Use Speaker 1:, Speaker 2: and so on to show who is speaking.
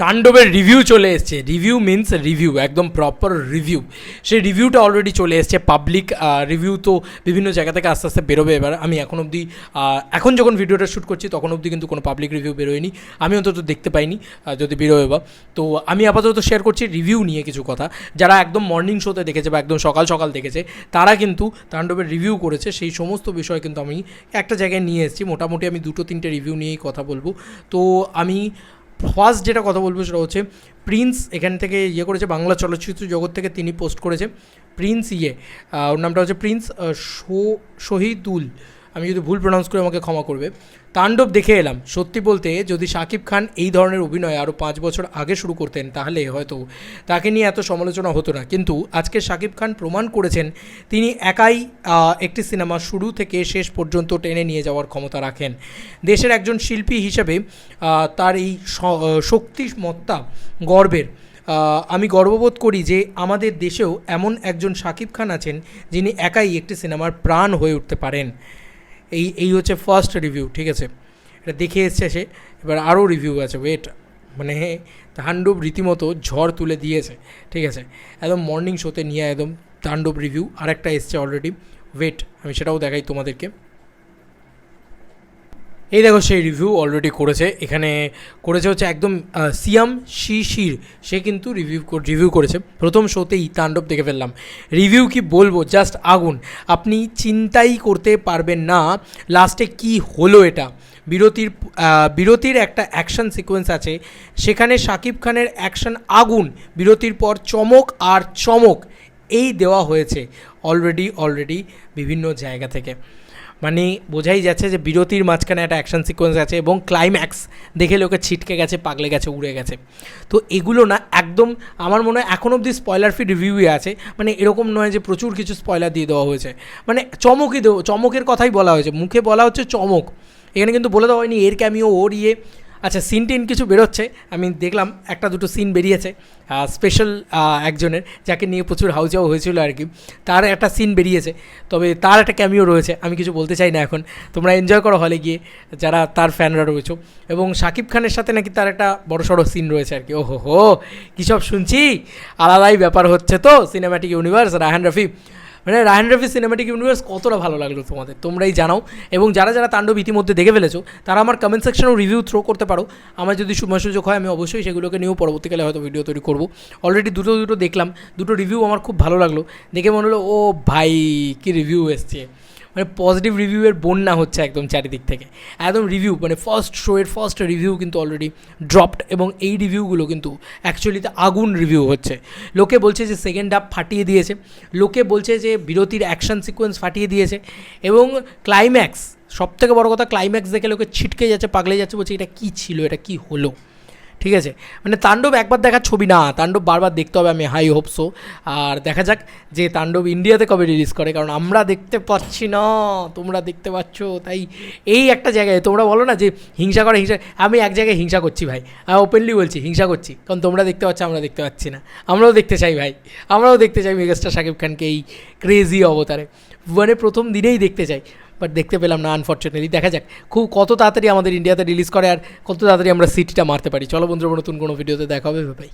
Speaker 1: তাণ্ডবের রিভিউ চলে এসছে। রিভিউ মিন্স রিভিউ একদম প্রপার রিভিউ সেই রিভিউটা অলরেডি চলে এসছে। পাবলিক রিভিউ তো বিভিন্ন জায়গা থেকে আস্তে আস্তে বেরোবে এবার। আমি এখন অবধি এখন যখন ভিডিওটা শ্যুট করছি, তখন অবধি কিন্তু কোনো পাবলিক রিভিউ বেরোয়নি। আমি অন্তত দেখতে পাইনি যদি বেরোবে বা। তো আমি আপাতত শেয়ার করছি রিভিউ নিয়ে কিছু কথা। যারা একদম মর্নিং শোতে দেখেছে বা একদম সকাল সকাল দেখেছে, তারা কিন্তু তাণ্ডবের রিভিউ করেছে। সেই সমস্ত বিষয় কিন্তু আমি একটা জায়গায় নিয়ে এসেছি। মোটামুটি আমি দুটো তিনটে রিভিউ নিয়েই কথা বলব। তো আমি ফার্স্ট যেটা কথা বলব সেটা হচ্ছে প্রিন্স এখান থেকে ইয়ে করেছে, বাংলা চলচ্চিত্র জগৎ থেকে তিনি পোস্ট করেছে, প্রিন্স ইয়ে। ওর নামটা হচ্ছে প্রিন্স শো- শহীদুল। আমি যদি ভুল প্রনাউন্স করে আমাকে ক্ষমা করবে। তাণ্ডব দেখে এলাম। সত্যি বলতে যদি শাকিব খান এই ধরনের অভিনয় আরও পাঁচ বছর আগে শুরু করতেন, তাহলে হয়তো তাকে নিয়ে এত সমালোচনা হতো না। কিন্তু আজকে শাকিব খান প্রমাণ করেছেন, তিনি একাই একটি সিনেমা শুরু থেকে শেষ পর্যন্ত টেনে নিয়ে যাওয়ার ক্ষমতা রাখেন। দেশের একজন শিল্পী হিসেবে তার এই শক্তিমত্তা গর্বের। আমি গর্ববোধ করি যে আমাদের দেশেও এমন একজন শাকিব খান আছেন, যিনি একাই একটি সিনেমার প্রাণ হয়ে উঠতে পারেন। এই এই হচ্ছে ফার্স্ট রিভিউ ঠিক আছে? এটা দেখে এসছে সে, এবার আরও রিভিউ আছে ওয়েট মানে তাণ্ডব রীতিমতো ঝড় তুলে দিয়েছে, ঠিক আছে? একদম মর্নিং শোতে নিয়ে একদম তাণ্ডব রিভিউ আরেকটা এসছে অলরেডি ওয়েট আমি সেটাও দেখাই তোমাদেরকে। এই দেখো সেই রিভিউ অলরেডি করেছে। এখানে করেছে হচ্ছে একদম সিয়াম শিশির। সে কিন্তু রিভিউ রিভিউ করেছে। প্রথম শোতেই তাণ্ডব দেখে ফেললাম। রিভিউ কি বলব? জাস্ট আগুন। আপনি চিন্তাই করতে পারবেন না লাস্টে কি হলো এটা। বিরতির বিরতির একটা অ্যাকশন সিকোয়েন্স আছে। সেখানে শাকিব খানের অ্যাকশন আগুন। বিরতির পর চমক আর চমক। এই দেওয়া হয়েছে অলরেডি অলরেডি বিভিন্ন জায়গা থেকে। মানে বোঝাই যাচ্ছে যে বিরতির মাঝখানে একটা অ্যাকশন সিকোয়েন্স আছে এবং ক্লাইম্যাক্স দেখে লোকে ছিটকে গেছে, পাগলে গেছে, উড়ে গেছে। তো এগুলো না একদম আমার মনে হয় এখন অবধি স্পয়লার ফিড রিভিউই আছে। মানে এরকম নয় যে প্রচুর কিছু স্পয়লার দিয়ে দেওয়া হয়েছে। মানে চমকই দেও, চমকের কথাই বলা হয়েছে। মুখে বলা হচ্ছে চমক। এখানে কিন্তু বলে দেওয়া হয়নি, এর ক্যামিও ওর ইয়ে। আচ্ছা সিন টিন কিছু বেরোচ্ছে। আমি দেখলাম একটা দুটো সিন বেরিয়েছে স্পেশাল একজনের, যাকে নিয়ে প্রচুর হাউজাও হয়েছিল আর কি। তার একটা সিন বেরিয়েছে, তবে তার একটা ক্যামিও রয়েছে, আমি কিছু বলতে চাই না এখন। তোমরা এনজয় করো হলে গিয়ে, যারা তার ফ্যানরা রয়েছে। এবং শাকিব খানের সাথে নাকি তার একটা বড় সড়ো সিন রয়েছে আর কি। ওহো হো কী সব শুনছি? আলাদাই ব্যাপার হচ্ছে তো সিনেম্যাটিক ইউনিভার্স রাহান রফি মানে রায়ন রফি সিনেমাটিক ইউনিভার্স কতটা ভালো লাগল তোমাদের? তোমরাই জানাও। এবং যারা যারা তাণ্ডব ইতিমধ্যে দেখে ফেলেছো, তারা আমার কমেন্ট সেকশনেও রিভিউ থ্রো করতে পারো। আমার যদি সময় সুযোগ হয়, আমি অবশ্যই সেগুলোকে নিয়েও পরবর্তীকালে হয়তো ভিডিও তৈরি করব। অলরেডি দুটো দুটো দেখলাম, দুটো রিভিউ আমার খুব ভালো লাগল। দেখে মনে হলো, ও ভাই, কি রিভিউ এসছে। মানে পজিটিভ রিভিউয়ের বন্যা হচ্ছে একদম চারিদিক থেকে। একদম রিভিউ মানে ফার্স্ট শোয়ের ফার্স্ট রিভিউ কিন্তু অলরেডি ড্রপড এবং এই রিভিউগুলো কিন্তু অ্যাকচুয়ালিতে আগুন রিভিউ হচ্ছে। লোকে বলছে যে সেকেন্ড হাফ ফাটিয়ে দিয়েছে, লোকে বলছে যে বিরতির অ্যাকশন সিকোয়েন্স ফাটিয়ে দিয়েছে এবং ক্লাইম্যাক্স সব থেকে বড় কথা ক্লাইম্যাক্স দেখে লোকে ছিটকে যাচ্ছে, পাগলে যাচ্ছে, বলছে এটা কী ছিল, এটা কী হলো? ঠিক আছে? মানে তাণ্ডব একবার দেখার ছবি না, তাণ্ডব বারবার দেখতে হবে আমি হাই হোপ হোপসো আর দেখা যাক যে তাণ্ডব ইন্ডিয়াতে কবে রিলিজ করে, কারণ আমরা দেখতে পাচ্ছি না, তোমরা দেখতে পাচ্ছ, তাই এই একটা জায়গায়, তোমরা বলো না যে হিংসা করে, হিংসা, আমি এক জায়গায় হিংসা করছি ভাই, আমি ওপেনলি বলছি হিংসা করছি, কারণ তোমরা দেখতে পাচ্ছ, আমরা দেখতে পাচ্ছি না। আমরাও দেখতে চাই ভাই, আমরাও দেখতে চাই মেগাস্টার শাকিব খানকে এই ক্রেজি অবতারে। মানে প্রথম দিনেই দেখতে চাই। বাট দেখতে পেলাম না আনফর্চুনেটলি দেখা যাক, খুব কত তাড়াতাড়ি আমাদের ইন্ডিয়াতে রিলিজ করে আর কত তাড়াতাড়ি আমরা সিটিটা মারতে পারি। চলো বন্ধুরা, নতুন কোনো ভিডিওতে দেখা হবে ভাই